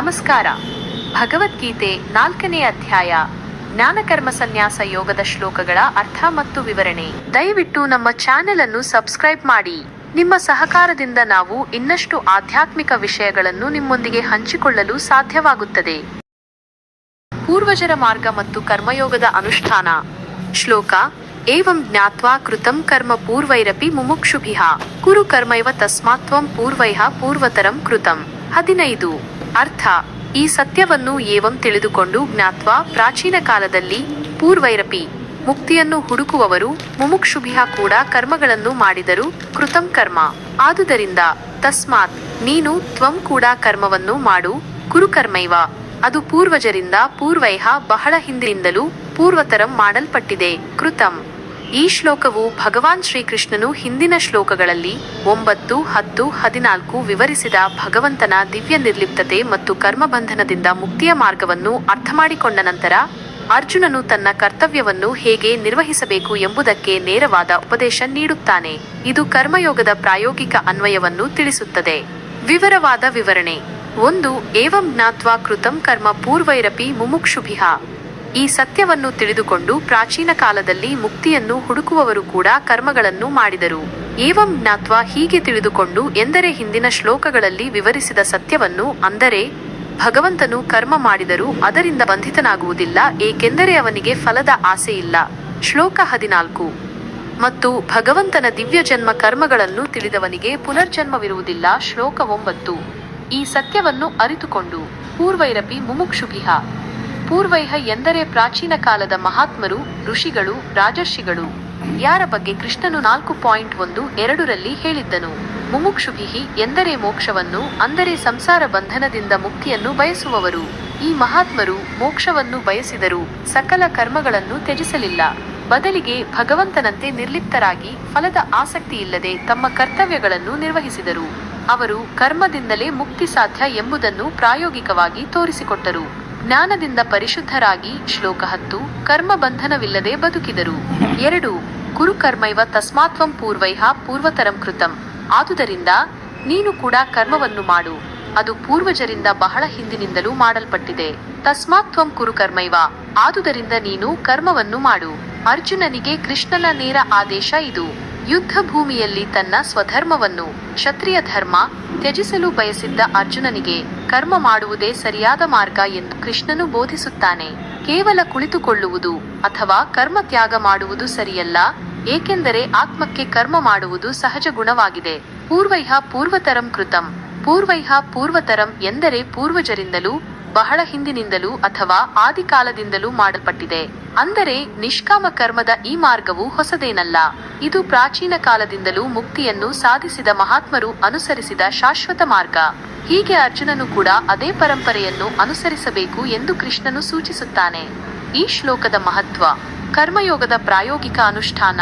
ನಮಸ್ಕಾರ. ಭಗವದ್ಗೀತೆ ನಾಲ್ಕನೇ ಅಧ್ಯಾಯ, ಜ್ಞಾನಕರ್ಮ ಸನ್ಯಾಸ ಯೋಗದ ಶ್ಲೋಕಗಳ ಅರ್ಥ ಮತ್ತು ವಿವರಣೆ. ದಯವಿಟ್ಟು ನಮ್ಮ ಚಾನೆಲ್ ಅನ್ನು ಸಬ್ಸ್ಕ್ರೈಬ್ ಮಾಡಿ. ನಿಮ್ಮ ಸಹಕಾರದಿಂದ ನಾವು ಇನ್ನಷ್ಟು ಆಧ್ಯಾತ್ಮಿಕ ವಿಷಯಗಳನ್ನು ನಿಮ್ಮೊಂದಿಗೆ ಹಂಚಿಕೊಳ್ಳಲು ಸಾಧ್ಯವಾಗುತ್ತದೆ. ಪೂರ್ವಜರ ಮಾರ್ಗ ಮತ್ತು ಕರ್ಮಯೋಗದ ಅನುಷ್ಠಾನ. ಶ್ಲೋಕ, ಏವಂ ಜ್ಞಾತ್ವಾ ಕೃತಂ ಕರ್ಮ ಪೂರ್ವೈರಪಿ ಮುಮುಕ್ಷುಭಿಹ. ಕುರು ಕರ್ಮೈವ ತಸ್ಮಾತ್ವಂ ಪೂರ್ವೈಹ ಪೂರ್ವತರಂ ಕೃತಂ. ಹದಿನೈದು. ಅರ್ಥ. ಈ ಸತ್ಯವನ್ನು ಏವಂ ತಿಳಿದುಕೊಂಡು ಜ್ಞಾತ್ವಾ ಪ್ರಾಚೀನ ಕಾಲದಲ್ಲಿ ಪೂರ್ವೈರಪಿ, ಮುಕ್ತಿಯನ್ನು ಹುಡುಕುವವರು, ಮುಮುಕ್ಷುಭಿಹ ಕೂಡ ಕರ್ಮಗಳನ್ನು ಮಾಡಿದರು ಕೃತಂ ಕರ್ಮ. ಆದುದರಿಂದ ತಸ್ಮಾತ್ ನೀನು ತ್ವಂ ಕೂಡ ಕರ್ಮವನ್ನು ಮಾಡು ಕುರುಕರ್ಮೈವ ಅದು ಪೂರ್ವಜರಿಂದ ಪೂರ್ವೈಹ ಬಹಳ ಹಿಂದಿನಿಂದಲೂ ಪೂರ್ವತರಂ ಮಾಡಲ್ಪಟ್ಟಿದೆ, ಕೃತಂ. ಈ ಶ್ಲೋಕವು ಭಗವಾನ್ ಶ್ರೀಕೃಷ್ಣನು ಹಿಂದಿನ ಶ್ಲೋಕಗಳಲ್ಲಿ ಒಂಬತ್ತು, ಹತ್ತು, ಹದಿನಾಲ್ಕು ವಿವರಿಸಿದ ಭಗವಂತನ ದಿವ್ಯ ನಿರ್ಲಿಪ್ತತೆ ಮತ್ತು ಕರ್ಮಬಂಧನದಿಂದ ಮುಕ್ತಿಯ ಮಾರ್ಗವನ್ನು ಅರ್ಥಮಾಡಿಕೊಂಡ ನಂತರ ಅರ್ಜುನನು ತನ್ನ ಕರ್ತವ್ಯವನ್ನು ಹೇಗೆ ನಿರ್ವಹಿಸಬೇಕು ಎಂಬುದಕ್ಕೆ ನೇರವಾದ ಉಪದೇಶ ನೀಡುತ್ತಾನೆ. ಇದು ಕರ್ಮಯೋಗದ ಪ್ರಾಯೋಗಿಕ ಅನ್ವಯವನ್ನು ತಿಳಿಸುತ್ತದೆ. ವಿವರವಾದ ವಿವರಣೆ. ಒಂದು, ಏವಂ ಜ್ಞಾತ್ವಾ ಕೃತಂ ಕರ್ಮ ಪೂರ್ವೈರಪಿ ಮುಮುಕ್ಷುಭಿಃ ಈ ಸತ್ಯವನ್ನು ತಿಳಿದುಕೊಂಡು ಪ್ರಾಚೀನ ಕಾಲದಲ್ಲಿ ಮುಕ್ತಿಯನ್ನು ಹುಡುಕುವವರು ಕೂಡ ಕರ್ಮಗಳನ್ನು ಮಾಡಿದರು. ಏವಂ ಜ್ಞಾತ್ವಾ ಹೀಗೆ ತಿಳಿದುಕೊಂಡು ಎಂದರೆ ಹಿಂದಿನ ಶ್ಲೋಕಗಳಲ್ಲಿ ವಿವರಿಸಿದ ಸತ್ಯವನ್ನು ಅಂದರೆ, ಭಗವಂತನು ಕರ್ಮ ಮಾಡಿದರೂ ಅದರಿಂದ ಬಂಧಿತನಾಗುವುದಿಲ್ಲ, ಏಕೆಂದರೆ ಅವನಿಗೆ ಫಲದ ಆಸೆಯಿಲ್ಲ ಶ್ಲೋಕ ಹದಿನಾಲ್ಕು. ಮತ್ತು ಭಗವಂತನ ದಿವ್ಯ ಜನ್ಮ ಕರ್ಮಗಳನ್ನು ತಿಳಿದವನಿಗೆ ಪುನರ್ಜನ್ಮವಿರುವುದಿಲ್ಲ, ಶ್ಲೋಕ ಒಂಬತ್ತು. ಈ ಸತ್ಯವನ್ನು ಅರಿತುಕೊಂಡು, ಪೂರ್ವೈರಪಿ ಮುಮುಕ್ಷುಭಿಹ. ಪೂರ್ವೈಹ ಎಂದರೆ ಪ್ರಾಚೀನ ಕಾಲದ ಮಹಾತ್ಮರು, ಋಷಿಗಳು, ರಾಜರ್ಷಿಗಳು. ಯಾರ ಬಗ್ಗೆ ಕೃಷ್ಣನು ನಾಲ್ಕು ಪಾಯಿಂಟ್ ಒಂದು ಎರಡರಲ್ಲಿ ಹೇಳಿದ್ದನು. ಮುಮುಕ್ಷುಭಿಹಿ ಎಂದರೆ ಮೋಕ್ಷವನ್ನು, ಅಂದರೆ ಸಂಸಾರ ಬಂಧನದಿಂದ ಮುಕ್ತಿಯನ್ನು ಬಯಸುವವರು. ಈ ಮಹಾತ್ಮರು ಮೋಕ್ಷವನ್ನು ಬಯಸಿದರು ಸಕಲ ಕರ್ಮಗಳನ್ನು ತ್ಯಜಿಸಲಿಲ್ಲ. ಬದಲಿಗೆ ಭಗವಂತನಂತೆ ನಿರ್ಲಿಪ್ತರಾಗಿ ಫಲದ ಆಸಕ್ತಿ ಇಲ್ಲದೆ ತಮ್ಮ ಕರ್ತವ್ಯಗಳನ್ನು ನಿರ್ವಹಿಸಿದರು. ಅವರು ಕರ್ಮದಿಂದಲೇ ಮುಕ್ತಿ ಸಾಧ್ಯ ಎಂಬುದನ್ನು ಪ್ರಾಯೋಗಿಕವಾಗಿ ತೋರಿಸಿಕೊಟ್ಟರು. ಜ್ಞಾನದಿಂದ ಪರಿಶುದ್ಧರಾಗಿ ಶ್ಲೋಕ ಹತ್ತು, ಕರ್ಮ ಬಂಧನವಿಲ್ಲದೆ ಬದುಕಿದರು. ಎರಡು ಕುರು ಕರ್ಮೈವ ತಸ್ಮಾತ್ವಂ ಪೂರ್ವೈಹ ಪೂರ್ವತರಂ ಕೃತಂ. ಆದುದರಿಂದ ನೀನು ಕೂಡ ಕರ್ಮವನ್ನು ಮಾಡು. ಅದು ಪೂರ್ವಜರಿಂದ ಬಹಳ ಹಿಂದಿನಿಂದಲೂ ಮಾಡಲ್ಪಟ್ಟಿದೆ. ತಸ್ಮಾತ್ವಂ ಕುರುಕರ್ಮೈವ ಕುರು ಕರ್ಮೈವ. ಆದುದರಿಂದ ನೀನು ಕರ್ಮವನ್ನು ಮಾಡು. ಅರ್ಜುನನಿಗೆ ಕೃಷ್ಣನ ನೇರ ಆದೇಶ ಇದು. ಯುದ್ಧ ಭೂಮಿಯಲ್ಲಿ ತನ್ನ ಸ್ವಧರ್ಮವನ್ನು, ಕ್ಷತ್ರಿಯ ಧರ್ಮ, ತ್ಯಜಿಸಲು ಬಯಸಿದ್ದ ಅರ್ಜುನನಿಗೆ ಕರ್ಮ ಮಾಡುವುದೇ ಸರಿಯಾದ ಮಾರ್ಗ ಎಂದು ಕೃಷ್ಣನು ಬೋಧಿಸುತ್ತಾನೆ. ಕೇವಲ ಕುಳಿತುಕೊಳ್ಳುವುದು ಅಥವಾ ಕರ್ಮ ತ್ಯಾಗ ಮಾಡುವುದು ಸರಿಯಲ್ಲ, ಏಕೆಂದರೆ ಆತ್ಮಕ್ಕೆ ಕರ್ಮ ಮಾಡುವುದು ಸಹಜ ಗುಣವಾಗಿದೆ. ಪೂರ್ವೈಹ ಪೂರ್ವತರಂ ಕೃತಂ, ಪೂರ್ವೈಹ ಪೂರ್ವತರಂ ಎಂದರೆ ಪೂರ್ವಜರಿಂದಲೂ ಬಹಳ ಹಿಂದಿನಿಂದಲೂ ಅಥವಾ ಆದಿಕಾಲದಿಂದಲೂ ಮಾಡಲ್ಪಟ್ಟಿದೆ. ಅಂದರೆ ನಿಷ್ಕಾಮ ಕರ್ಮದ ಈ ಮಾರ್ಗವು ಹೊಸದೇನಲ್ಲ. ಇದು ಪ್ರಾಚೀನ ಕಾಲದಿಂದಲೂ ಮುಕ್ತಿಯನ್ನು ಸಾಧಿಸಿದ ಮಹಾತ್ಮರು ಅನುಸರಿಸಿದ ಶಾಶ್ವತ ಮಾರ್ಗ. ಹೀಗೆ ಅರ್ಜುನನು ಕೂಡ ಅದೇ ಪರಂಪರೆಯನ್ನು ಅನುಸರಿಸಬೇಕು ಎಂದು ಕೃಷ್ಣನು ಸೂಚಿಸುತ್ತಾನೆ. ಈ ಶ್ಲೋಕದ ಮಹತ್ವ ಕರ್ಮಯೋಗದ ಪ್ರಾಯೋಗಿಕ ಅನುಷ್ಠಾನ,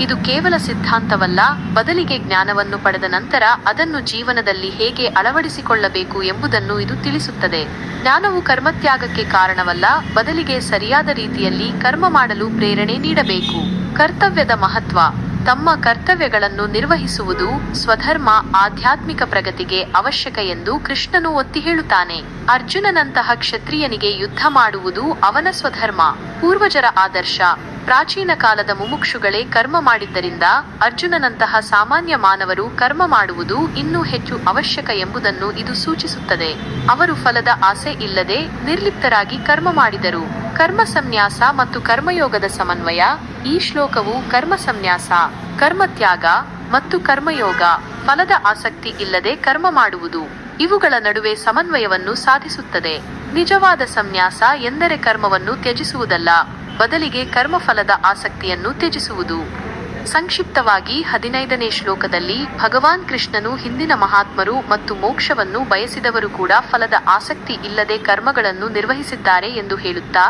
ಇದು ಕೇವಲ ಸಿದ್ಧಾಂತವಲ್ಲ, ಬದಲಿಗೆ ಜ್ಞಾನವನ್ನು ಪಡೆದ ನಂತರ ಅದನ್ನು ಜೀವನದಲ್ಲಿ ಹೇಗೆ ಅಳವಡಿಸಿಕೊಳ್ಳಬೇಕು ಎಂಬುದನ್ನು ಇದು ತಿಳಿಸುತ್ತದೆ. ಜ್ಞಾನವು ಕರ್ಮತ್ಯಾಗಕ್ಕೆ ಕಾರಣವಲ್ಲ, ಬದಲಿಗೆ ಸರಿಯಾದ ರೀತಿಯಲ್ಲಿ ಕರ್ಮ ಮಾಡಲು ಪ್ರೇರಣೆ ನೀಡಬೇಕು. ಕರ್ತವ್ಯದ ಮಹತ್ವ. ತಮ್ಮ ಕರ್ತವ್ಯಗಳನ್ನು ನಿರ್ವಹಿಸುವುದು ಸ್ವಧರ್ಮ ಆಧ್ಯಾತ್ಮಿಕ ಪ್ರಗತಿಗೆ ಅವಶ್ಯಕ ಎಂದು ಕೃಷ್ಣನು ಒತ್ತಿ ಹೇಳುತ್ತಾನೆ. ಅರ್ಜುನನಂತಹ ಕ್ಷತ್ರಿಯನಿಗೆ ಯುದ್ಧ ಮಾಡುವುದು ಅವನ ಸ್ವಧರ್ಮ. ಪೂರ್ವಜರ ಆದರ್ಶ. ಪ್ರಾಚೀನ ಕಾಲದ ಮುಮುಕ್ಷುಗಳೇ ಕರ್ಮ ಮಾಡಿದ್ದರಿಂದ ಅರ್ಜುನನಂತಹ ಸಾಮಾನ್ಯ ಮಾನವರು ಕರ್ಮ ಮಾಡುವುದು ಇನ್ನೂ ಹೆಚ್ಚು ಅವಶ್ಯಕ ಎಂಬುದನ್ನು ಇದು ಸೂಚಿಸುತ್ತದೆ. ಅವರು ಫಲದ ಆಸೆ ಇಲ್ಲದೆ ನಿರ್ಲಿಪ್ತರಾಗಿ ಕರ್ಮ ಮಾಡಿದರು. ಕರ್ಮ ಸಂನ್ಯಾಸ ಮತ್ತು ಕರ್ಮಯೋಗದ ಸಮನ್ವಯ, ಈ ಶ್ಲೋಕವು ಕರ್ಮ ಸಂನ್ಯಾಸ ಕರ್ಮತ್ಯಾಗ ಮತ್ತು ಕರ್ಮಯೋಗ, ಫಲದ ಆಸಕ್ತಿ ಇಲ್ಲದೆ ಕರ್ಮ ಮಾಡುವುದು. ಇವುಗಳ ನಡುವೆ ಸಮನ್ವಯವನ್ನು ಸಾಧಿಸುತ್ತದೆ. ನಿಜವಾದ ಸಂನ್ಯಾಸ ಎಂದರೆ ಕರ್ಮವನ್ನು ತ್ಯಜಿಸುವುದಲ್ಲ, ಬದಲಿಗೆ ಕರ್ಮಫಲದ ಆಸಕ್ತಿಯನ್ನು ತ್ಯಜಿಸುವುದು. ಸಂಕ್ಷಿಪ್ತವಾಗಿ ಹದಿನೈದನೇ ಶ್ಲೋಕದಲ್ಲಿ ಭಗವಾನ್ ಕೃಷ್ಣನು ಹಿಂದಿನ ಮಹಾತ್ಮರು ಮತ್ತು ಮೋಕ್ಷವನ್ನು ಬಯಸಿದವರು ಕೂಡ ಫಲದ ಆಸಕ್ತಿ ಇಲ್ಲದೆ ಕರ್ಮಗಳನ್ನು ನಿರ್ವಹಿಸಿದ್ದಾರೆ ಎಂದು ಹೇಳುತ್ತಾ,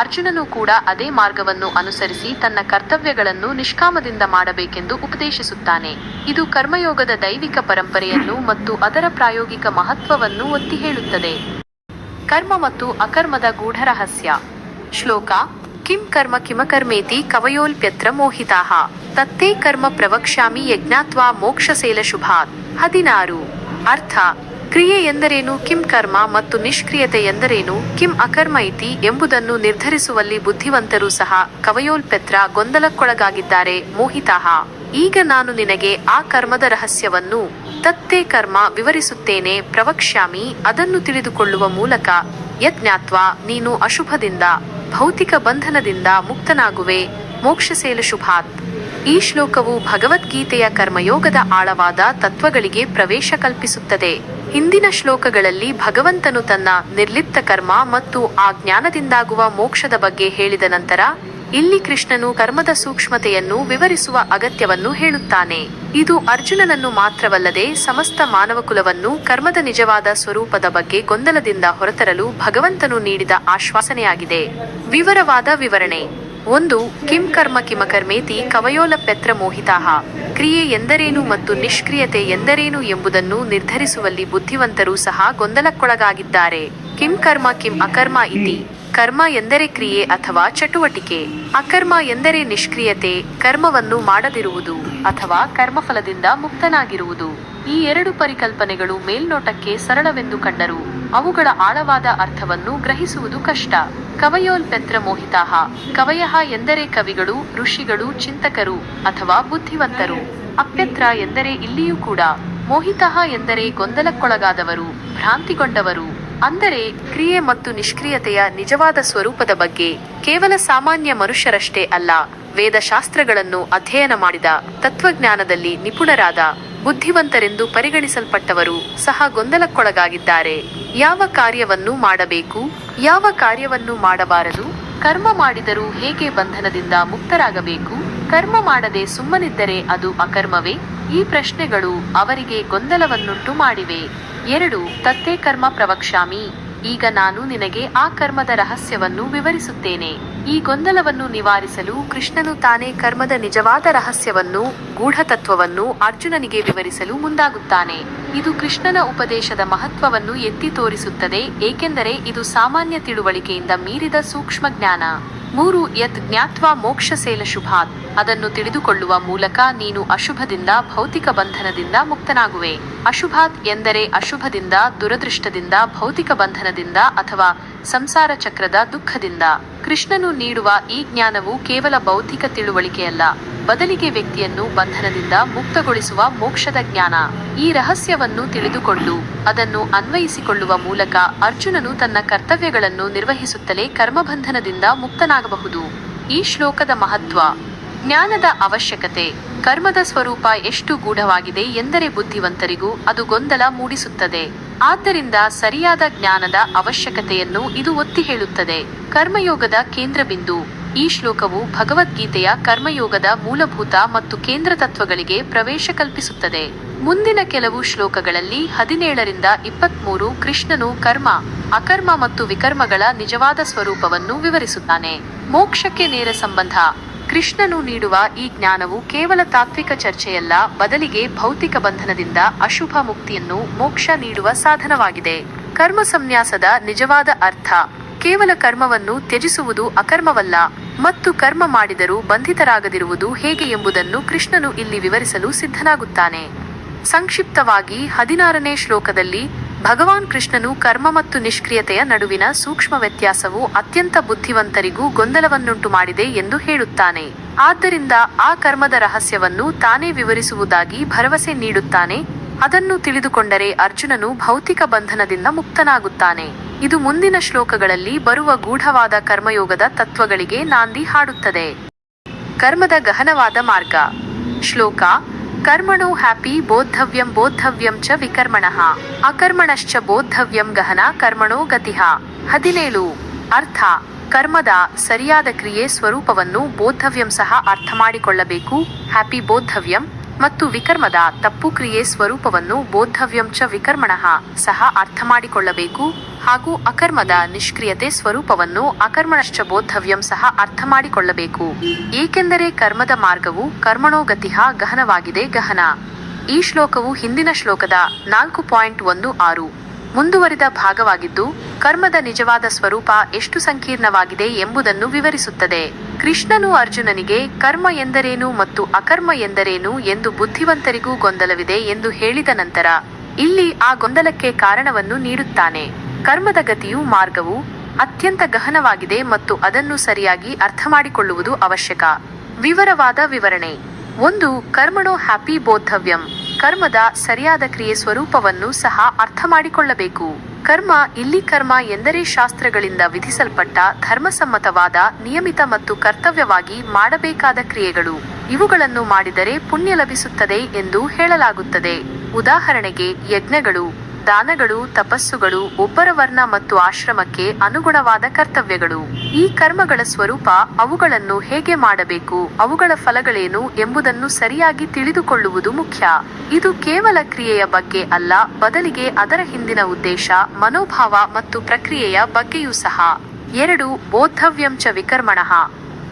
ಅರ್ಜುನನು ಕೂಡ ಅದೇ ಮಾರ್ಗವನ್ನು ಅನುಸರಿಸಿ ತನ್ನ ಕರ್ತವ್ಯಗಳನ್ನು ನಿಷ್ಕಾಮದಿಂದ ಮಾಡಬೇಕೆಂದು ಉಪದೇಶಿಸುತ್ತಾನೆ. ಇದು ಕರ್ಮಯೋಗದ ದೈವಿಕ ಪರಂಪರೆಯನ್ನು ಮತ್ತು ಅದರ ಪ್ರಾಯೋಗಿಕ ಮಹತ್ವವನ್ನು ಒತ್ತಿ ಹೇಳುತ್ತದೆ. ಕರ್ಮ ಮತ್ತು ಅಕರ್ಮದ ಗೂಢರಹಸ್ಯ. ಶ್ಲೋಕ ಕಿಂ ಕರ್ಮ ಕಿಮಕರ್ಮೇತಿ ಕವಯೋಲ್ಪ್ಯತ್ರ ಮೋಹಿತಾಹ ತತ್ತೇ ಕರ್ಮ ಪ್ರವಕ್ಷ್ಯಾಮಿ ಯಜ್ಞಾತ್ವಾ ಮೋಕ್ಷಸೇಲ ಶುಭಾತ್ ಹದಿನಾರು ಅರ್ಥ ಕ್ರಿಯೆ ಎಂದರೇನು ಕಿಂ ಕರ್ಮ ಮತ್ತು ನಿಷ್ಕ್ರಿಯತೆ ಎಂದರೇನು ಕಿಂ ಅಕರ್ಮ ಇತಿ ಎಂಬುದನ್ನು ನಿರ್ಧರಿಸುವಲ್ಲಿ ಬುದ್ಧಿವಂತರು ಸಹ ಕವಯೋಲ್ಪ್ಯತ್ರ ಗೊಂದಲಕ್ಕೊಳಗಾಗಿದ್ದಾರೆ ಮೋಹಿತಾಹ ಈಗ ನಾನು ನಿನಗೆ ಆ ಕರ್ಮದ ರಹಸ್ಯವನ್ನು ತತ್ತೇ ಕರ್ಮ ವಿವರಿಸುತ್ತೇನೆ ಪ್ರವಕ್ಷ್ಯಾಮಿ ಅದನ್ನು ತಿಳಿದುಕೊಳ್ಳುವ ಮೂಲಕ ಯಜ್ಞಾತ್ವ ನೀನು ಅಶುಭದಿಂದ ಭೌತಿಕ ಬಂಧನದಿಂದ ಮುಕ್ತನಾಗುವೆ. ಮೋಕ್ಷಸೇಲ ಶುಭಾತ್. ಈ ಶ್ಲೋಕವು ಭಗವದ್ಗೀತೆಯ ಕರ್ಮಯೋಗದ ಆಳವಾದ ತತ್ವಗಳಿಗೆ ಪ್ರವೇಶ ಕಲ್ಪಿಸುತ್ತದೆ. ಹಿಂದಿನ ಶ್ಲೋಕಗಳಲ್ಲಿ ಭಗವಂತನು ತನ್ನ ನಿರ್ಲಿಪ್ತ ಕರ್ಮ ಮತ್ತು ಆ ಜ್ಞಾನದಿಂದಾಗುವ ಮೋಕ್ಷದ ಬಗ್ಗೆ ಹೇಳಿದ ನಂತರ ಇಲ್ಲಿ ಕೃಷ್ಣನು ಕರ್ಮದ ಸೂಕ್ಷ್ಮತೆಯನ್ನು ವಿವರಿಸುವ ಅಗತ್ಯವನ್ನು ಹೇಳುತ್ತಾನೆ. ಇದು ಅರ್ಜುನನನ್ನು ಮಾತ್ರವಲ್ಲದೆ ಸಮಸ್ತ ಮಾನವಕುಲವನ್ನು ಕರ್ಮದ ನಿಜವಾದ ಸ್ವರೂಪದ ಬಗ್ಗೆ ಗೊಂದಲದಿಂದ ಹೊರತರಲು ಭಗವಂತನು ನೀಡಿದ ಆಶ್ವಾಸನೆಯಾಗಿದೆ. ವಿವರವಾದ ವಿವರಣೆ. ಒಂದು, ಕಿಂ ಕರ್ಮ ಕಿಮಕರ್ಮೇತಿ ಕವಯೋಲ ಪೆತ್ರ ಮೋಹಿತಾಹ. ಕ್ರಿಯೆ ಎಂದರೇನು ಮತ್ತು ನಿಷ್ಕ್ರಿಯತೆ ಎಂದರೇನು ಎಂಬುದನ್ನು ನಿರ್ಧರಿಸುವಲ್ಲಿ ಬುದ್ಧಿವಂತರು ಸಹ ಗೊಂದಲಕ್ಕೊಳಗಾಗಿದ್ದಾರೆ. ಕಿಂ ಕರ್ಮ ಕಿಂ ಅಕರ್ಮ ಇತಿ. ಕರ್ಮ ಎಂದರೆ ಕ್ರಿಯೆ ಅಥವಾ ಚಟುವಟಿಕೆ. ಅಕರ್ಮ ಎಂದರೆ ನಿಷ್ಕ್ರಿಯತೆ, ಕರ್ಮವನ್ನು ಮಾಡದಿರುವುದು ಅಥವಾ ಕರ್ಮಫಲದಿಂದ ಮುಕ್ತನಾಗಿರುವುದು. ಈ ಎರಡು ಪರಿಕಲ್ಪನೆಗಳು ಮೇಲ್ನೋಟಕ್ಕೆ ಸರಳವೆಂದು ಕಂಡರು. ಅವುಗಳ ಆಳವಾದ ಅರ್ಥವನ್ನು ಗ್ರಹಿಸುವುದು ಕಷ್ಟ. ಕವಯೋಲ್ ಪೆತ್ರ ಮೋಹಿತಾಹ. ಕವಯಃ ಎಂದರೆ ಕವಿಗಳು, ಋಷಿಗಳು, ಚಿಂತಕರು ಅಥವಾ ಬುದ್ಧಿವಂತರು. ಅಪ್ಯತ್ರ ಎಂದರೆ ಇಲ್ಲಿಯೂ ಕೂಡ. ಮೋಹಿತಃ ಎಂದರೆ ಗೊಂದಲಕ್ಕೊಳಗಾದವರು, ಭ್ರಾಂತಿಗೊಂಡವರು. ಅಂದರೆ ಕ್ರಿಯೆ ಮತ್ತು ನಿಷ್ಕ್ರಿಯತೆಯ ನಿಜವಾದ ಸ್ವರೂಪದ ಬಗ್ಗೆ ಕೇವಲ ಸಾಮಾನ್ಯ ಮನುಷ್ಯರಷ್ಟೇ ಅಲ್ಲ, ವೇದಶಾಸ್ತ್ರಗಳನ್ನು ಅಧ್ಯಯನ ಮಾಡಿದ ತತ್ವಜ್ಞಾನದಲ್ಲಿ ನಿಪುಣರಾದ ಬುದ್ಧಿವಂತರೆಂದು ಪರಿಗಣಿಸಲ್ಪಟ್ಟವರು ಸಹ ಗೊಂದಲಕ್ಕೊಳಗಾಗಿದ್ದಾರೆ. ಯಾವ ಕಾರ್ಯವನ್ನು ಮಾಡಬೇಕು? ಯಾವ ಕಾರ್ಯವನ್ನು ಮಾಡಬಾರದು? ಕರ್ಮ ಮಾಡಿದರೂ ಹೇಗೆ ಬಂಧನದಿಂದ ಮುಕ್ತರಾಗಬೇಕು? ಕರ್ಮ ಮಾಡದೆ ಸುಮ್ಮನಿದ್ದರೆ ಅದು ಅಕರ್ಮವೇ? ಈ ಪ್ರಶ್ನೆಗಳು ಅವರಿಗೆ ಗೊಂದಲವನ್ನುಂಟು ಮಾಡಿವೆ. ಎರಡು, ತತ್ತೇ ಕರ್ಮ ಪ್ರವಕ್ಷಾಮಿ ಈಗ ನಾನು ನಿನಗೆ ಆ ಕರ್ಮದ ರಹಸ್ಯವನ್ನು ವಿವರಿಸುತ್ತೇನೆ. ಈ ಗೊಂದಲವನ್ನು ನಿವಾರಿಸಲು ಕೃಷ್ಣನು ತಾನೇ ಕರ್ಮದ ನಿಜವಾದ ರಹಸ್ಯವನ್ನು, ಗೂಢತತ್ವವನ್ನು ಅರ್ಜುನನಿಗೆ ವಿವರಿಸಲು ಮುಂದಾಗುತ್ತಾನೆ. ಇದು ಕೃಷ್ಣನ ಉಪದೇಶದ ಮಹತ್ವವನ್ನು ಎತ್ತಿ ತೋರಿಸುತ್ತದೆ, ಏಕೆಂದರೆ ಇದು ಸಾಮಾನ್ಯ ತಿಳುವಳಿಕೆಯಿಂದ ಮೀರಿದ ಸೂಕ್ಷ್ಮ ಜ್ಞಾನ ಮೂರು, ಯತ್ ಜ್ಞಾತ್ವ ಮೋಕ್ಷ ಸೇಲ ಶುಭಾತ್. ಅದನ್ನು ತಿಳಿದುಕೊಳ್ಳುವ ಮೂಲಕ ನೀನು ಅಶುಭದಿಂದ, ಭೌತಿಕ ಬಂಧನದಿಂದ ಮುಕ್ತನಾಗುವೆ. ಅಶುಭಾತ್ ಎಂದರೆ ಅಶುಭದಿಂದ, ದುರದೃಷ್ಟದಿಂದ, ಭೌತಿಕ ಬಂಧನದಿಂದ ಅಥವಾ ಸಂಸಾರ ಚಕ್ರದ ದುಃಖದಿಂದ. ಕೃಷ್ಣನು ನೀಡುವ ಈ ಜ್ಞಾನವು ಕೇವಲ ಬೌದ್ಧಿಕ ತಿಳುವಳಿಕೆಯಲ್ಲ, ಬದಲಿಗೆ ವ್ಯಕ್ತಿಯನ್ನು ಬಂಧನದಿಂದ ಮುಕ್ತಗೊಳಿಸುವ ಮೋಕ್ಷದ ಜ್ಞಾನ. ಈ ರಹಸ್ಯವನ್ನು ತಿಳಿದುಕೊಂಡು ಅದನ್ನು ಅನ್ವಯಿಸಿಕೊಳ್ಳುವ ಮೂಲಕ ಅರ್ಜುನನು ತನ್ನ ಕರ್ತವ್ಯಗಳನ್ನು ನಿರ್ವಹಿಸುತ್ತಲೇ ಕರ್ಮಬಂಧನದಿಂದ ಮುಕ್ತನಾಗಬಹುದು. ಈ ಶ್ಲೋಕದ ಮಹತ್ವ ಜ್ಞಾನದ ಅವಶ್ಯಕತೆ, ಕರ್ಮದ ಸ್ವರೂಪ ಎಷ್ಟು ಗೂಢವಾಗಿದೆ ಎಂದರೆ ಬುದ್ಧಿವಂತರಿಗೂ ಅದು ಗೊಂದಲ ಮೂಡಿಸುತ್ತದೆ. ಆದ್ದರಿಂದ ಸರಿಯಾದ ಜ್ಞಾನದ ಅವಶ್ಯಕತೆಯನ್ನು ಇದು ಒತ್ತಿ ಹೇಳುತ್ತದೆ. ಕರ್ಮಯೋಗದ ಕೇಂದ್ರಬಿಂದು. ಈ ಶ್ಲೋಕವು ಭಗವದ್ಗೀತೆಯ ಕರ್ಮಯೋಗದ ಮೂಲಭೂತ ಮತ್ತು ಕೇಂದ್ರ ತತ್ವಗಳಿಗೆ ಪ್ರವೇಶ ಕಲ್ಪಿಸುತ್ತದೆ. ಮುಂದಿನ ಕೆಲವು ಶ್ಲೋಕಗಳಲ್ಲಿ ಹದಿನೇಳರಿಂದ ಇಪ್ಪತ್ಮೂರು ಕೃಷ್ಣನು ಕರ್ಮ, ಅಕರ್ಮ ಮತ್ತು ವಿಕರ್ಮಗಳ ನಿಜವಾದ ಸ್ವರೂಪವನ್ನು ವಿವರಿಸುತ್ತಾನೆ. ಮೋಕ್ಷಕ್ಕೆ ನೇರ ಸಂಬಂಧ. ಕೃಷ್ಣನು ನೀಡುವ ಈ ಜ್ಞಾನವು ಕೇವಲ ತಾತ್ವಿಕ ಚರ್ಚೆಯಲ್ಲ, ಬದಲಿಗೆ ಭೌತಿಕ ಬಂಧನದಿಂದ ಅಶುಭ ಮುಕ್ತಿಯನ್ನು ಮೋಕ್ಷ ನೀಡುವ ಸಾಧನವಾಗಿದೆ. ಕರ್ಮ ಸಂನ್ಯಾಸದ ನಿಜವಾದ ಅರ್ಥ, ಕೇವಲ ಕರ್ಮವನ್ನು ತ್ಯಜಿಸುವುದು ಅಕರ್ಮವಲ್ಲ, ಮತ್ತು ಕರ್ಮ ಮಾಡಿದರೂ ಬಂಧಿತರಾಗದಿರುವುದು ಹೇಗೆ ಎಂಬುದನ್ನು ಕೃಷ್ಣನು ಇಲ್ಲಿ ವಿವರಿಸಲು ಸಿದ್ಧನಾಗುತ್ತಾನೆ. ಸಂಕ್ಷಿಪ್ತವಾಗಿ ಹದಿನಾರನೇ ಶ್ಲೋಕದಲ್ಲಿ ಭಗವಾನ್ ಕೃಷ್ಣನು ಕರ್ಮ ಮತ್ತು ನಿಷ್ಕ್ರಿಯತೆಯ ನಡುವಿನ ಸೂಕ್ಷ್ಮ ವ್ಯತ್ಯಾಸವು ಅತ್ಯಂತ ಬುದ್ಧಿವಂತರಿಗೂ ಗೊಂದಲವನ್ನುಂಟು ಮಾಡಿದೆ ಎಂದು ಹೇಳುತ್ತಾನೆ. ಆದ್ದರಿಂದ ಆ ಕರ್ಮದ ರಹಸ್ಯವನ್ನು ತಾನೇ ವಿವರಿಸುವುದಾಗಿ ಭರವಸೆ ನೀಡುತ್ತಾನೆ. ಅದನ್ನು ತಿಳಿದುಕೊಂಡರೆ ಅರ್ಜುನನು ಭೌತಿಕ ಬಂಧನದಿಂದ ಮುಕ್ತನಾಗುತ್ತಾನೆ. ಇದು ಮುಂದಿನ ಶ್ಲೋಕಗಳಲ್ಲಿ ಬರುವ ಗೂಢವಾದ ಕರ್ಮಯೋಗದ ತತ್ವಗಳಿಗೆ ನಾಂದಿ ಹಾಡುತ್ತದೆ. ಕರ್ಮದ ಗಹನವಾದ ಮಾರ್ಗ. ಶ್ಲೋಕ ಕರ್ಮಣೋ ಹ್ಯಾಪಿ ಬೋದ್ಧವ್ಯಂ ಬೋದ್ಧವ್ಯಂ ಚ ವಿಕರ್ಮಣ. ಅಕರ್ಮಣಶ್ಚ ಬೋದ್ಧವ್ಯಂ ಗಹನ ಕರ್ಮಣೋ ಗತಿಹ ಹದಿನೇಳು. ಅರ್ಥ. ಕರ್ಮದ ಸರಿಯಾದ ಕ್ರಿಯೆ ಸ್ವರೂಪವನ್ನು ಬೋದ್ಧವ್ಯಂ ಸಹ ಅರ್ಥ ಮಾಡಿಕೊಳ್ಳಬೇಕು. ಹ್ಯಾಪಿ ಬೋದ್ಧವ್ಯಂ ಮತ್ತು ವಿಕರ್ಮದ ತಪ್ಪು ಕ್ರಿಯೆ ಸ್ವರೂಪವನ್ನು ಬೋದ್ಧವ್ಯಂಚ ವಿಕರ್ಮಣಃ ಸಹ ಅರ್ಥ ಮಾಡಿಕೊಳ್ಳಬೇಕು ಹಾಗೂ ಅಕರ್ಮದ ನಿಷ್ಕ್ರಿಯತೆ ಸ್ವರೂಪವನ್ನು ಅಕರ್ಮಣಶ್ಚ ಬೋದ್ಧವ್ಯಂ ಸಹ ಅರ್ಥ ಮಾಡಿಕೊಳ್ಳಬೇಕು. ಏಕೆಂದರೆ ಕರ್ಮದ ಮಾರ್ಗವು ಕರ್ಮಣೋಗತಿಹ ಗಹನವಾಗಿದೆ ಗಹನ. ಈ ಶ್ಲೋಕವು ಹಿಂದಿನ ಶ್ಲೋಕದ ನಾಲ್ಕು ಪಾಯಿಂಟ್ ಒಂದು ಆರು. ಮುಂದುವರಿದ ಭಾಗವಾಗಿದ್ದು, ಕರ್ಮದ ನಿಜವಾದ ಸ್ವರೂಪ ಎಷ್ಟು ಸಂಕೀರ್ಣವಾಗಿದೆ ಎಂಬುದನ್ನು ವಿವರಿಸುತ್ತದೆ. ಕೃಷ್ಣನು ಅರ್ಜುನನಿಗೆ, ಕರ್ಮ ಎಂದರೇನು ಮತ್ತು ಅಕರ್ಮ ಎಂದರೇನು ಎಂದು ಬುದ್ಧಿವಂತರಿಗೂ ಗೊಂದಲವಿದೆ ಎಂದು ಹೇಳಿದ ನಂತರ, ಇಲ್ಲಿ ಆ ಗೊಂದಲಕ್ಕೆ ಕಾರಣವನ್ನು ನೀಡುತ್ತಾನೆ. ಕರ್ಮದ ಗತಿಯು ಮಾರ್ಗವು ಅತ್ಯಂತ ಗಹನವಾಗಿದೆ ಮತ್ತು ಅದನ್ನು ಸರಿಯಾಗಿ ಅರ್ಥ ಮಾಡಿಕೊಳ್ಳುವುದು ಅವಶ್ಯಕ. ವಿವರವಾದ ವಿವರಣೆ. ಒಂದು, ಕರ್ಮಣೋ ಹ್ಯಾಪಿ ಬೋಧವ್ಯಂ ಕರ್ಮದ ಸರಿಯಾದ ಕ್ರಿಯೆ ಸ್ವರೂಪವನ್ನು ಸಹ ಅರ್ಥ ಮಾಡಿಕೊಳ್ಳಬೇಕು ಕರ್ಮ ಇಲ್ಲಿ ಕರ್ಮ ಎಂದರೆ ಶಾಸ್ತ್ರಗಳಿಂದ ವಿಧಿಸಲ್ಪಟ್ಟ ಧರ್ಮಸಮ್ಮತವಾದ, ನಿಯಮಿತ ಮತ್ತು ಕರ್ತವ್ಯವಾಗಿ ಮಾಡಬೇಕಾದ ಕ್ರಿಯೆಗಳು. ಇವುಗಳನ್ನು ಮಾಡಿದರೆ ಪುಣ್ಯ ಲಭಿಸುತ್ತದೆ ಎಂದು ಹೇಳಲಾಗುತ್ತದೆ. ಉದಾಹರಣೆಗೆ ಯಜ್ಞಗಳು. ದಾನಗಳು, ತಪಸ್ಸುಗಳು ಒಬ್ಬರ ವರ್ಣ ಮತ್ತು ಆಶ್ರಮಕ್ಕೆ ಅನುಗುಣವಾದ ಕರ್ತವ್ಯಗಳು. ಈ ಕರ್ಮಗಳ ಸ್ವರೂಪ ಅವುಗಳನ್ನು ಹೇಗೆ ಮಾಡಬೇಕು, ಅವುಗಳ ಫಲಗಳೇನು ಎಂಬುದನ್ನು ಸರಿಯಾಗಿ ತಿಳಿದುಕೊಳ್ಳುವುದು ಮುಖ್ಯ. ಇದು ಕೇವಲ ಕ್ರಿಯೆಯ ಬಗ್ಗೆ ಅಲ್ಲ, ಬದಲಿಗೆ ಅದರ ಹಿಂದಿನ ಉದ್ದೇಶ, ಮನೋಭಾವ ಮತ್ತು ಪ್ರಕ್ರಿಯೆಯ ಬಗ್ಗೆಯೂ ಸಹ. ಎರಡು, ಬೋದ್ಧವ್ಯಂಚ ವಿಕರ್ಮಣಃ.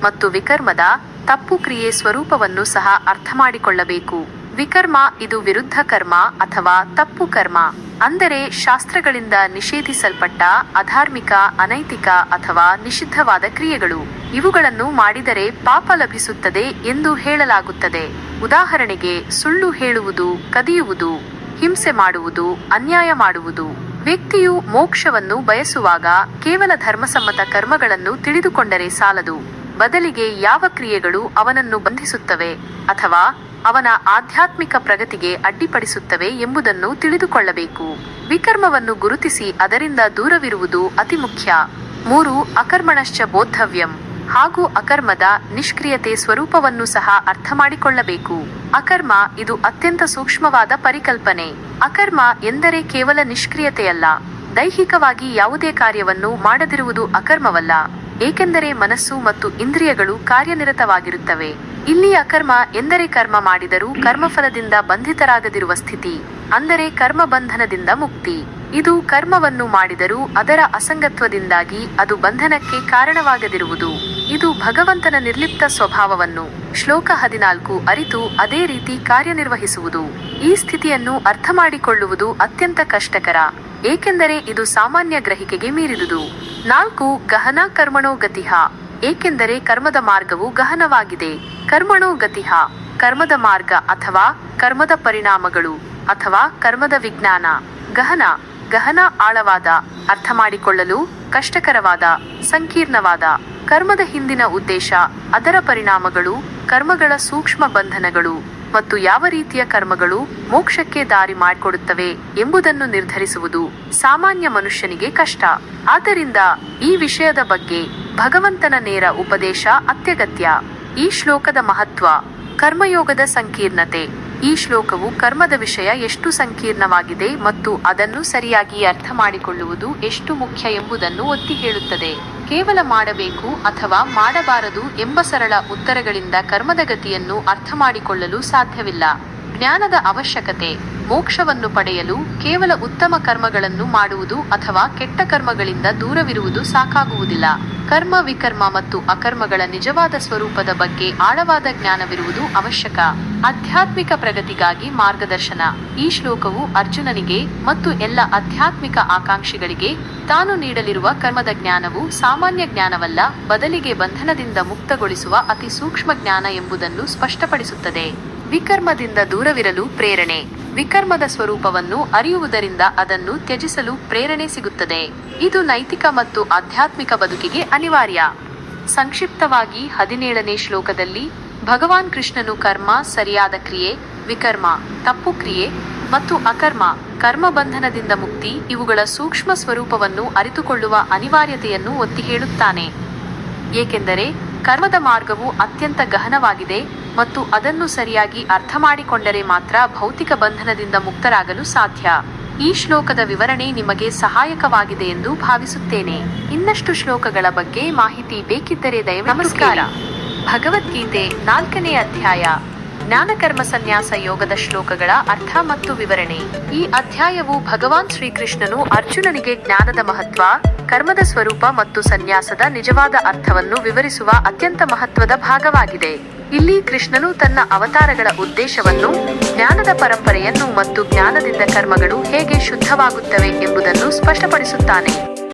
ಮತ್ತು ವಿಕರ್ಮದ ತಪ್ಪು ಕ್ರಿಯೆ ಸ್ವರೂಪವನ್ನು ಸಹ ಅರ್ಥ ಮಾಡಿಕೊಳ್ಳಬೇಕು ವಿಕರ್ಮ ಇದು ವಿರುದ್ಧ ಕರ್ಮ ಅಥವಾ ತಪ್ಪು ಕರ್ಮ. ಅಂದರೆ ಶಾಸ್ತ್ರಗಳಿಂದ ನಿಷೇಧಿಸಲ್ಪಟ್ಟ ಅಧಾರ್ಮಿಕ, ಅನೈತಿಕ ಅಥವಾ ನಿಷಿದ್ಧವಾದ ಕ್ರಿಯೆಗಳು. ಇವುಗಳನ್ನು ಮಾಡಿದರೆ ಪಾಪ ಲಭಿಸುತ್ತದೆ ಎಂದು ಹೇಳಲಾಗುತ್ತದೆ. ಉದಾಹರಣೆಗೆ, ಸುಳ್ಳು ಹೇಳುವುದು, ಕದಿಯುವುದು, ಹಿಂಸೆ ಮಾಡುವುದು, ಅನ್ಯಾಯ ಮಾಡುವುದು. ವ್ಯಕ್ತಿಯು ಮೋಕ್ಷವನ್ನು ಬಯಸುವಾಗ ಕೇವಲ ಧರ್ಮಸಮ್ಮತ ಕರ್ಮಗಳನ್ನು ತಿಳಿದುಕೊಂಡರೆ ಸಾಲದು. ಬದಲಿಗೆ ಯಾವ ಕ್ರಿಯೆಗಳು ಅವನನ್ನು ಬಂಧಿಸುತ್ತವೆ ಅಥವಾ ಅವನ ಆಧ್ಯಾತ್ಮಿಕ ಪ್ರಗತಿಗೆ ಅಡ್ಡಿಪಡಿಸುತ್ತವೆ ಎಂಬುದನ್ನು ತಿಳಿದುಕೊಳ್ಳಬೇಕು. ವಿಕರ್ಮವನ್ನು ಗುರುತಿಸಿ ಅದರಿಂದ ದೂರವಿರುವುದು ಅತಿ ಮುಖ್ಯ. ಮೂರು, ಅಕರ್ಮಣಶ್ಚ ಬೋದ್ಧವ್ಯಂ. ಹಾಗೂ ಅಕರ್ಮದ ನಿಷ್ಕ್ರಿಯತೆ ಸ್ವರೂಪವನ್ನು ಸಹ ಅರ್ಥ ಮಾಡಿಕೊಳ್ಳಬೇಕು ಅಕರ್ಮ ಇದು ಅತ್ಯಂತ ಸೂಕ್ಷ್ಮವಾದ ಪರಿಕಲ್ಪನೆ. ಅಕರ್ಮ ಎಂದರೆ ಕೇವಲ ನಿಷ್ಕ್ರಿಯತೆಯಲ್ಲ. ದೈಹಿಕವಾಗಿ ಯಾವುದೇ ಕಾರ್ಯವನ್ನು ಮಾಡದಿರುವುದು ಅಕರ್ಮವಲ್ಲ. ಏಕೆಂದರೆ ಮನಸ್ಸು ಮತ್ತು ಇಂದ್ರಿಯಗಳು ಕಾರ್ಯನಿರತವಾಗಿರುತ್ತವೆ. ಇಲ್ಲಿ ಅಕರ್ಮ ಎಂದರೆ ಕರ್ಮ ಮಾಡಿದರೂ ಕರ್ಮಫಲದಿಂದ ಬಂಧಿತರಾಗದಿರುವ ಸ್ಥಿತಿ, ಅಂದರೆ ಕರ್ಮ ಬಂಧನದಿಂದ ಮುಕ್ತಿ. ಇದು ಕರ್ಮವನ್ನು ಮಾಡಿದರೂ ಅದರ ಅಸಂಗತ್ವದಿಂದಾಗಿ ಅದು ಬಂಧನಕ್ಕೆ ಕಾರಣವಾಗದಿರುವುದು. ಇದು ಭಗವಂತನ ನಿರ್ಲಿಪ್ತ ಸ್ವಭಾವವನ್ನು ಶ್ಲೋಕ ಹದಿನಾಲ್ಕು ಅರಿತು ಅದೇ ರೀತಿ ಕಾರ್ಯನಿರ್ವಹಿಸುವುದು. ಈ ಸ್ಥಿತಿಯನ್ನು ಅರ್ಥ ಮಾಡಿಕೊಳ್ಳುವುದು ಅತ್ಯಂತ ಕಷ್ಟಕರ. ಏಕೆಂದರೆ ಇದು ಸಾಮಾನ್ಯ ಗ್ರಹಿಕೆಗೆ ಮೀರಿದುದು. ನಾಲ್ಕು, ಗಹನ ಕರ್ಮಣೋ ಗತಿಹ. ಏಕೆಂದರೆ ಕರ್ಮದ ಮಾರ್ಗವು ಗಹನವಾಗಿದೆ. ಕರ್ಮಣೋ ಗತಿಹ. ಕರ್ಮದ ಮಾರ್ಗ ಅಥವಾ ಕರ್ಮದ ಪರಿಣಾಮಗಳು ಅಥವಾ ಕರ್ಮದ ವಿಜ್ಞಾನ. ಗಹನ ಗಹನ ಆಳವಾದ ಅರ್ಥ ಮಾಡಿಕೊಳ್ಳಲು ಕಷ್ಟಕರವಾದ, ಸಂಕೀರ್ಣವಾದ. ಕರ್ಮದ ಹಿಂದಿನ ಉದ್ದೇಶ, ಅದರ ಪರಿಣಾಮಗಳು ಕರ್ಮಗಳ ಸೂಕ್ಷ್ಮ ಬಂಧನಗಳು. ಮತ್ತು ಯಾವ ರೀತಿಯ ಕರ್ಮಗಳು ಮೋಕ್ಷಕ್ಕೆ ದಾರಿ ಮಾಡಿಕೊಡುತ್ತವೆ ಎಂಬುದನ್ನು ನಿರ್ಧರಿಸುವುದು ಸಾಮಾನ್ಯ ಮನುಷ್ಯನಿಗೆ ಕಷ್ಟ. ಆದ್ದರಿಂದ ಈ ವಿಷಯದ ಬಗ್ಗೆ ಭಗವಂತನ ನೇರ ಉಪದೇಶ ಅತ್ಯಗತ್ಯ. ಈ ಶ್ಲೋಕದ ಮಹತ್ವ ಕರ್ಮಯೋಗದ ಸಂಕೀರ್ಣತೆ. ಈ ಶ್ಲೋಕವು ಕರ್ಮದ ವಿಷಯ ಎಷ್ಟು ಸಂಕೀರ್ಣವಾಗಿದೆ ಮತ್ತು ಅದನ್ನು ಸರಿಯಾಗಿ ಅರ್ಥ ಮಾಡಿಕೊಳ್ಳುವುದು ಎಷ್ಟು ಮುಖ್ಯ ಎಂಬುದನ್ನು ಒತ್ತಿ ಹೇಳುತ್ತದೆ. ಕೇವಲ ಮಾಡಬೇಕು ಅಥವಾ ಮಾಡಬಾರದು ಎಂಬ ಸರಳ ಉತ್ತರಗಳಿಂದ ಕರ್ಮದ ಗತಿಯನ್ನು ಅರ್ಥ ಮಾಡಿಕೊಳ್ಳಲು ಸಾಧ್ಯವಿಲ್ಲ. ಜ್ಞಾನದ ಅವಶ್ಯಕತೆ, ಮೋಕ್ಷವನ್ನು ಪಡೆಯಲು ಕೇವಲ ಉತ್ತಮ ಕರ್ಮಗಳನ್ನು ಮಾಡುವುದು ಅಥವಾ ಕೆಟ್ಟ ಕರ್ಮಗಳಿಂದ ದೂರವಿರುವುದು ಸಾಕಾಗುವುದಿಲ್ಲ. ಕರ್ಮ ವಿಕರ್ಮ ಮತ್ತು ಅಕರ್ಮಗಳ ನಿಜವಾದ ಸ್ವರೂಪದ ಬಗ್ಗೆ ಆಳವಾದ ಜ್ಞಾನವಿರುವುದು ಅವಶ್ಯಕ. ಆಧ್ಯಾತ್ಮಿಕ ಪ್ರಗತಿಗಾಗಿ ಮಾರ್ಗದರ್ಶನ. ಈ ಶ್ಲೋಕವು ಅರ್ಜುನನಿಗೆ ಮತ್ತು ಎಲ್ಲ ಆಧ್ಯಾತ್ಮಿಕ ಆಕಾಂಕ್ಷಿಗಳಿಗೆ ತಾನು ನೀಡಲಿರುವ ಕರ್ಮದ ಜ್ಞಾನವು ಸಾಮಾನ್ಯ ಜ್ಞಾನವಲ್ಲ, ಬದಲಿಗೆ ಬಂಧನದಿಂದ ಮುಕ್ತಗೊಳಿಸುವ ಅತಿ ಸೂಕ್ಷ್ಮ ಜ್ಞಾನ ಎಂಬುದನ್ನು ಸ್ಪಷ್ಟಪಡಿಸುತ್ತದೆ. ವಿಕರ್ಮದಿಂದ ದೂರವಿರಲು ಪ್ರೇರಣೆ. ವಿಕರ್ಮದ ಸ್ವರೂಪವನ್ನು ಅರಿಯುವುದರಿಂದ ಅದನ್ನು ತ್ಯಜಿಸಲು ಪ್ರೇರಣೆ ಸಿಗುತ್ತದೆ. ಇದು ನೈತಿಕ ಮತ್ತು ಆಧ್ಯಾತ್ಮಿಕ ಬದುಕಿಗೆ ಅನಿವಾರ್ಯ. ಸಂಕ್ಷಿಪ್ತವಾಗಿ ಹದಿನೇಳನೇ ಶ್ಲೋಕದಲ್ಲಿ, ಭಗವಾನ್ ಕೃಷ್ಣನು ಕರ್ಮ, ಸರಿಯಾದ ಕ್ರಿಯೆ, ವಿಕರ್ಮ, ತಪ್ಪು ಕ್ರಿಯೆ ಮತ್ತು ಅಕರ್ಮ, ಕರ್ಮ ಬಂಧನದಿಂದ ಮುಕ್ತಿ ಇವುಗಳ ಸೂಕ್ಷ್ಮ ಸ್ವರೂಪವನ್ನು ಅರಿತುಕೊಳ್ಳುವ ಅನಿವಾರ್ಯತೆಯನ್ನು ಒತ್ತಿ ಹೇಳುತ್ತಾನೆ. ಏಕೆಂದರೆ ಕರ್ಮದ ಮಾರ್ಗವು ಅತ್ಯಂತ ಗಹನವಾಗಿದೆ ಮತ್ತು ಅದನ್ನು ಸರಿಯಾಗಿ ಅರ್ಥ ಮಾಡಿಕೊಂಡರೆ ಮಾತ್ರ ಭೌತಿಕ ಬಂಧನದಿಂದ ಮುಕ್ತರಾಗಲು ಸಾಧ್ಯ. ಈ ಶ್ಲೋಕದ ವಿವರಣೆ ನಿಮಗೆ ಸಹಾಯಕವಾಗಿದೆ ಎಂದು ಭಾವಿಸುತ್ತೇನೆ. ಇನ್ನಷ್ಟು ಶ್ಲೋಕಗಳ ಬಗ್ಗೆ ಮಾಹಿತಿ ಬೇಕಿದ್ದರೆ ದಯವಿಟ್ಟು ನಮಸ್ಕಾರ. ಭಗವದ್ಗೀತೆ ನಾಲ್ಕನೇ ಅಧ್ಯಾಯ. ಜ್ಞಾನಕರ್ಮ ಸನ್ಯಾಸ ಯೋಗದ ಶ್ಲೋಕಗಳ ಅರ್ಥ ಮತ್ತು ವಿವರಣೆ. ಈ ಅಧ್ಯಾಯವು ಭಗವಾನ್ ಶ್ರೀಕೃಷ್ಣನು ಅರ್ಜುನನಿಗೆ ಜ್ಞಾನದ ಮಹತ್ವ ಕರ್ಮದ ಸ್ವರೂಪ ಮತ್ತು ಸನ್ಯಾಸದ ನಿಜವಾದ ಅರ್ಥವನ್ನು ವಿವರಿಸುವ ಅತ್ಯಂತ ಮಹತ್ವದ ಭಾಗವಾಗಿದೆ. ಇಲ್ಲಿ ಕೃಷ್ಣನು ತನ್ನ ಅವತಾರಗಳ ಉದ್ದೇಶವನ್ನು, ಜ್ಞಾನದ ಪರಂಪರೆಯನ್ನು ಮತ್ತು ಜ್ಞಾನದಿಂದ ಕರ್ಮಗಳು ಹೇಗೆ ಶುದ್ಧವಾಗುತ್ತವೆ ಎಂಬುದನ್ನು ಸ್ಪಷ್ಟಪಡಿಸುತ್ತಾನೆ.